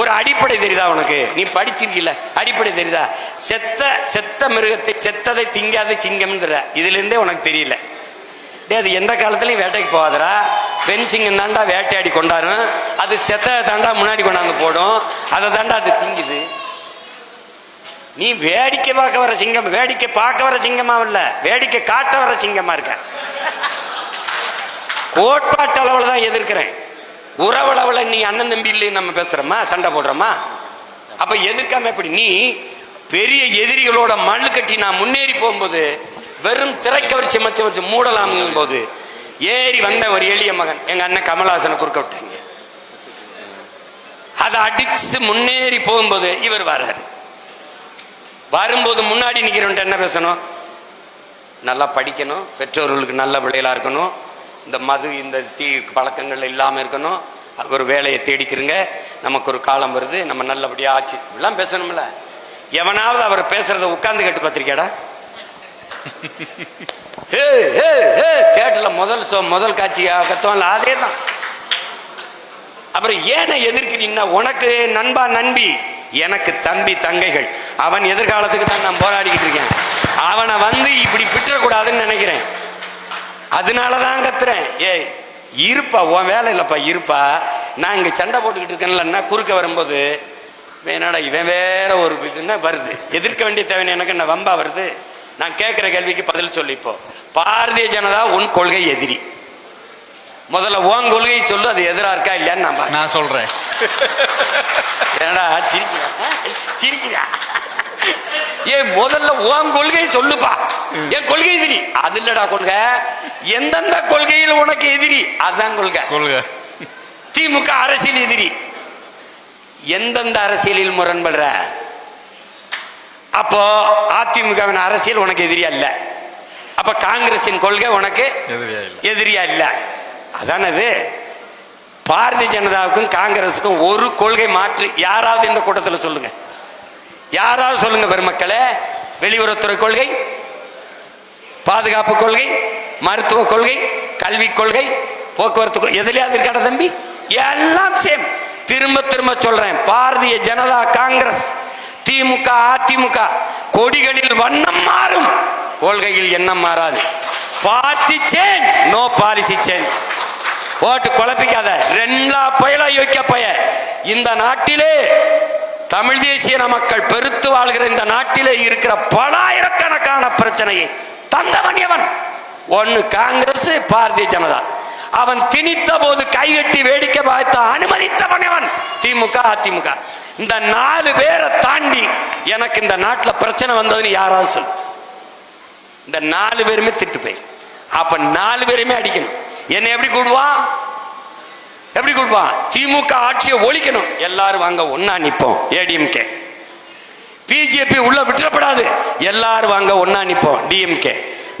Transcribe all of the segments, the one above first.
ஒரு அடிப்படை தெரியுதா உனக்கு? நீ படிச்சிருக்கல அடிப்படை தெரியுதா? செத்த செத்த மிருகத்தை செத்ததை திங்காத சிங்கம்ன்ற இதுல இருந்தே உனக்கு தெரியல. டே அது எந்த காலத்துலயும் வேட்டைக்கு போகாதடா. பெண் சிங்கம் தாண்டா வேட்டையாடி கொண்டாடும் அது செத்த தாண்டா முன்னாடி கொண்டாந்து போடும். அதை தாண்டா அது திங்குது. நீ வேடிக்கை பார்க்க வர சிங்கம் வேடிக்கை பார்க்க வர சிங்கமா இல்ல. வேடிக்கை காட்ட வர சிங்கமா இருக்க. கோட்பாட்டு அளவில் தான் எதிர்க்கிறேன். உறவளவில் நீ அண்ணன் தம்பி இல்லை நம்ம பேசுறோமா? சண்டை போடுறோமா? அப்ப எதுக்காம எப்படி நீ பெரிய எதிரிகளோட மண்ணு கட்டி நான் முன்னேறி போகும்போது வெறும் திரைக்கவர்ச்சி மச்ச வச்சு மூடலாம் போது ஏறி வந்த ஒரு எளிய மகன் எங்க அண்ணன் கமலஹாசனை குறுக்க விட்டாங்க. அதை அடிச்சு முன்னேறி போகும்போது இவர் வர்றாரு. வரும்போது முன்னாடி நிற்கிறவன்ட்டு என்ன பேசணும்? நல்லா படிக்கணும் பெற்றோர்களுக்கு நல்ல பிள்ளைகளா இருக்கணும் இந்த மது இந்த தீ பழக்கங்கள் இல்லாமல் இருக்கணும். ஒரு வேலையை தேடிக்கிறங்க நமக்கு ஒரு காலம் வருது. நம்ம நல்லபடியாக ஆச்சு. இப்படிலாம் பேசணும்ல. எவனாவது அவர் பேசுறத உட்கார்ந்து கேட்டு பார்த்திருக்கியாடா? தேட்டரில் முதல் ஷோ முதல் காட்சி கத்தோம்ல அதே தான் அப்புறம் ஏனை எதிர்க்கிறீங்கன்னா உனக்கு நண்பா நண்பி எனக்கு தம்பி தங்கைகள். அவன் எதிர்காலத்துக்கு தான் நான் போராடிக்கிட்டு இருக்கேன். அவனை வந்து இப்படி விட்டுறக்கூடாதுன்னு நினைக்கிறேன். அதனால தான் கத்துறேன். ஏய் இருப்பா உன் வேலை இல்லைப்பா இருப்பா. நான் இங்கே சண்டை போட்டுக்கிட்டு இருக்கேன்லன்னா குறுக்க வரும்போது என்னடா இவன் வேற ஒரு இதுன்னா வருது? எதிர்க்க வேண்டிய தேவை எனக்கு என்ன வம்பா வருது? நான் கேட்குற கேள்விக்கு பதில் சொல்லி இப்போ. பாரதிய ஜனதா உன் கொள்கை எதிரி. முதல்ல உன் கொள்கையை சொல்லு அது எதிரா இருக்கா இல்லையான்னு நான். நான் சொல்றேன். என்னடா சிரிக்கிறா? சிரிக்கிறா? ஏன் முதல்ல உன் கொள்கையை சொல்லுப்பா. என் கொள்கை எதிரி. அது இல்லடா கொள்கை. எந்தெந்த கொள்கையில் உனக்கு எதிரி? அதுதான் கொள்கை. கொள்க. திமுக அரசியல் எதிரி. எந்தெந்த அரசியலில் முரண்படுற? அப்போ அதிமுகவின் அரசியல் உனக்கு எதிரியா இல்ல அப்ப காங்கிரசின் கொள்கை உனக்கு எதிரியா இல்ல. இல்ல. அதானது பாரதிய ஜனதாவுக்கும் காங்கிரஸுக்கும் ஒரு கொள்கை மாற்று. யாராவது இந்த கூட்டத்தில் சொல்லுங்க. யாராவது சொல்லுங்க பெருமக்களே. வெளியுறவுத்துறை கொள்கை பாதுகாப்பு கொள்கை மருத்துவ கொள்கை கல்விக் கொள்கை போக்குவரத்து கொள்கை எதுலையாவது இருக்காடா தம்பி? எல்லாம் சேம் திரும்ப திரும்ப சொல்றேன். பாரதிய ஜனதா காங்கிரஸ் திமுக அதிமுக கொடிகளில் வண்ணம் மாறும். கொள்கையில் எண்ணம் மாறாது. Party change no policy change ஓட்டு குழப்பிக்காத. ரெண்டா பயலா யோக்கிய பய. இந்த நாட்டிலே தமிழ் தேசிய மக்கள் பெருத்து வாழ்கிற இந்த நாட்டிலே இருக்கிற பலாயிரக்கணக்கான பிரச்சனையை தந்தவன் எவன்? ஒன்னு காங்கிரஸ் பாரதிய ஜனதா. அவன் திணித்த போது கைகட்டி வேடிக்கை பார்த்த அனுமதித்தவன் அவன். திமுக அதிமுக. இந்த நாலு பேரை தாண்டி எனக்கு இந்த நாட்டில் பிரச்சனை வந்ததுன்னு யாராவது சொல். இந்த நாலு பேருமே திட்டு போய். அப்ப நாலு பேருமே அடிக்கணும். என்ன எப்படி கூடுவான் எப்படி கூடுவான் திமுக ஆட்சியை ஒழிக்கணும். எல்லாரும் வாங்க ஒன்னா நிற்போம் ஏடிஎம்கே. பிஜேபி உள்ள விட்டுறப்படாது. எல்லாரும் வாங்க ஒன்னா நிற்போம் டிஎம்கே.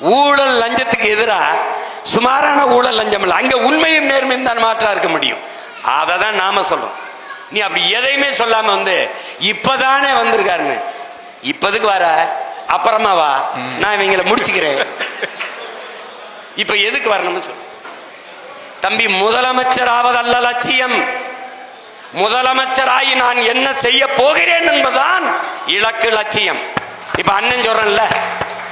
ஊழல் லஞ்சத்துக்கு எதிராக சுமாரான ஊழல் லஞ்சம் இல்லை. அங்கே உண்மையும் நேர்மையும் தான் மாற்றாக இருக்க முடியும். அதை தான் நாம சொல்றோம். நீ அப்படி எதையுமே சொல்லாம வந்து இப்பதானே வந்திருக்காருன்னு. இப்பதுக்கு வர? அப்புறமா வா. நான் இவங்களை முடிச்சுக்கிறேன். இப்ப எதுக்கு வரணும்னு சொல்லு. தம்பி முதலமைச்சர் ஆவதல்ல லட்சியம். முதலமைச்சராகி நான் என்ன செய்ய போகிறேன் என்பதுதான் இலக்கு லட்சியம். இப்ப அண்ணன் சொல்றேன்ல.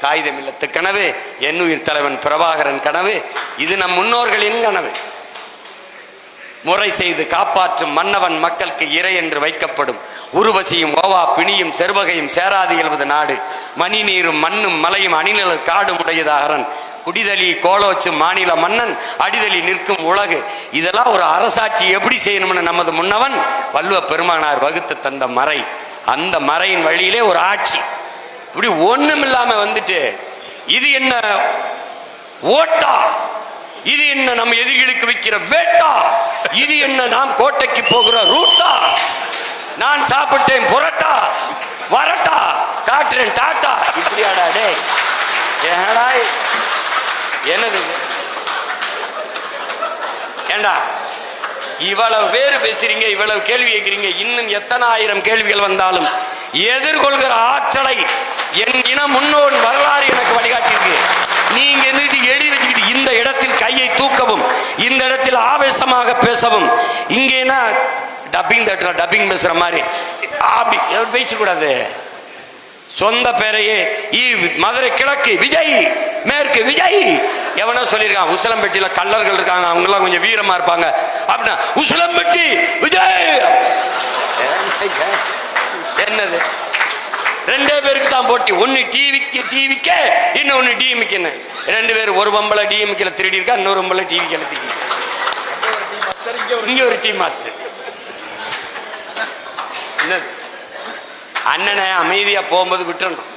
காகிதம் இல்லத்து கனவு என்னுயிர் தலைவன் பிரபாகரன் கனவு இது நம் முன்னோர்களின் கனவு. முறை செய்து காப்பாற்றும் மன்னவன் மக்களுக்கு இறை என்று வைக்கப்படும். உருவசியும் ஓவா பிணியும் செருவகையும் சேராது எழுவது நாடு. மணி நீரும் மண்ணும் மலையும் அணிநில காடும் உடையதாகரன் குடிதலி கோலோச்சு மாநில மன்னன் அடிதலி நிற்கும் உலகு. இதெல்லாம் ஒரு அரசாட்சி எப்படி செய்யணும்னு நமது முன்னவன் வல்லுவ பெருமானார் வகுத்து தந்த மறை. அந்த மறையின் வழியிலே ஒரு ஆட்சி. இப்படி ஒண்ணும் இல்லாம வந்துட்டு இது என்ன ஓட்டா? இது என்ன நம்ம எதிரிகளுக்கு வைக்கிற வேட்டா? இது என்ன நாம் கோட்டைக்கு போகிற ரூட்டா? நான் சாப்பிட்டேன் புரட்டா? வரட்டா? காட்டுறேன் டாட்டா? இப்படியாடா டேய். ஏடா என்னது ஏண்டா? இவ்வளவு பேர் பேசுறீங்க இவ்வளவு கேள்வி கேட்கிறீங்க இன்னும் எத்தனை ஆயிரம் கேள்விகள் வந்தாலும் எதிர்கொள்கிற ஆற்றலை என் இன முன்னோன் வரலாறு எனக்கு வழிகாட்டியிருக்கு. நீங்க இருந்துட்டு எழுதி வச்சுக்கிட்டு இந்த இடத்தில் கையை தூக்கவும் இந்த இடத்தில் ஆவேசமாக பேசவும் இங்கேனா டப்பிங் தட்டுற டப்பிங் பேசுற மாதிரி. அப்படி எவர் பேசக்கூடாது சொந்த பேரையே மதுரை கிழக்கு விஜய் மேற்கு விஜய். எவனோ சொல்லியிருக்கான் உசிலம்பட்டியில கல்லர்கள் இருக்காங்க அவங்க எல்லாம் கொஞ்சம் வீரமா இருப்பாங்க. அப்படின்னா உசிலம்பட்டி விஜய். என்னது? ரெண்டே பேருக்கு தான் போட்டி. ஒன்று டிவிக்கு டிவிக்கு இன்னொன்று டிஎம்கின்னு ரெண்டு பேர் ஒரு பம்பளை டிஎம்கில் திருடி இருக்கா இன்னொரு பம்பளை டிவிக்கேல திருடி இங்கே ஒரு டீம் மாஸ்டர். என்னது? அண்ணனை அமைதியாக போகும்போது விட்டுறணும்.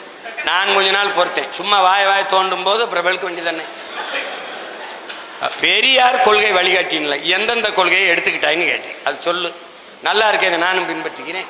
நான் கொஞ்ச நாள் பொறுத்தேன். சும்மா வாய வாய தோண்டும் போது அப்புறம் வெளுக்க வேண்டியதானே பெரியார் கொள்கை வழிகாட்டின்ல எந்தெந்த கொள்கையை எடுத்துக்கிட்டாங்கன்னு கேட்டேன். அது சொல்லு. நல்லா இருக்கே இதை நானும் பின்பற்றிக்கிறேன்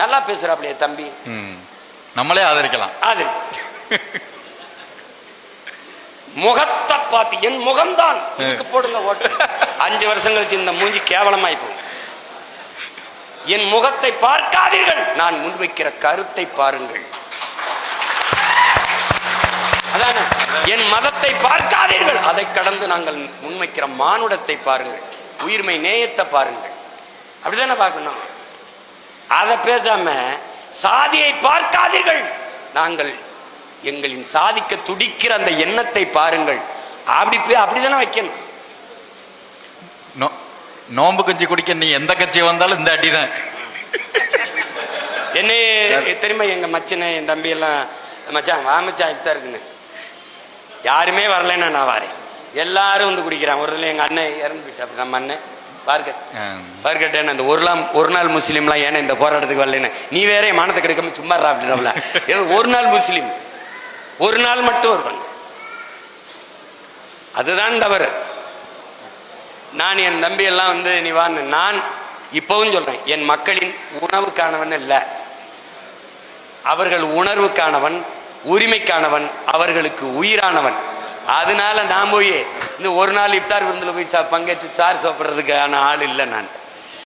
நல்லா பேசுறாப்லையே தம்பி. நம்மளே ஆதரிக்கலாம். அது முகத்தை பார்த்து என் முகம்தான். இதுக்கு போடுங்க ஓட்டு. அஞ்சு வருஷம் கழிச்சு இந்த மூஞ்சி கேவலமாய் போகும் என் முகத்தை பார்க்காதீர்கள். நான் முன்வைக்கிற கருத்தை பாருங்கள். அதானே? என் மதத்தை பார்க்காதீர்கள். அதை கடந்து நாங்கள் முன்வைக்கிற மானுடத்தை பாருங்கள். உயிர்மை நேயத்தை பாருங்கள். அப்படிதானே பார்க்கணும்? அதை பேசாம சாதியை பார்க்காதீர்கள். நாங்கள் எங்களின் சாதிக்க துடிக்கிற அந்த எண்ணத்தை பாருங்கள். அப்படி அப்படிதானே வைக்கணும். நோ- நோன்பு கஞ்சி குடிக்க நீ எந்த கட்சி வந்தாலும் இந்த அடிதான். என்ன தெரியுமா எங்க மச்சனை என் தம்பி எல்லாம் மச்சான் வா மச்சான் இப்பதான் இருக்குன்னு. யாருமே வரலைன்னா நான் வரேன். எல்லாரும் வந்து குடிக்கிறான் ஒரு தடவை எங்க அண்ணன் இறந்து போயிட்டா நம்ம அண்ணன். பார்க்க பார்க்கட்டேன் அந்த ஒரு நாள் ஒரு நாள் முஸ்லீம்லாம் ஏன்னா இந்த போராட்டத்துக்கு வரலன்னு? நீ வேற மானத்தை கிடைக்காம சும்மா ஏதோ ஒரு நாள் முஸ்லீம். ஒரு நாள் மட்டும் வருவாங்க அதுதான் தவறு. நான் என் தம்பி எல்லாம் வந்து நீ வான்னு. நான் இப்பவும் சொல்றேன் என் மக்களின் உணவுக்கானவன் இல்லை அவர்கள் உணர்வுக்கானவன் உரிமைக்கானவன் அவர்களுக்கு உயிரானவன். அதனால நான் போய் இந்த ஒரு நாள் இப்தார் விருந்தில் போய் சா- பங்கேற்று சார் சாப்பிட்றதுக்கான ஆள் இல்லை நான்.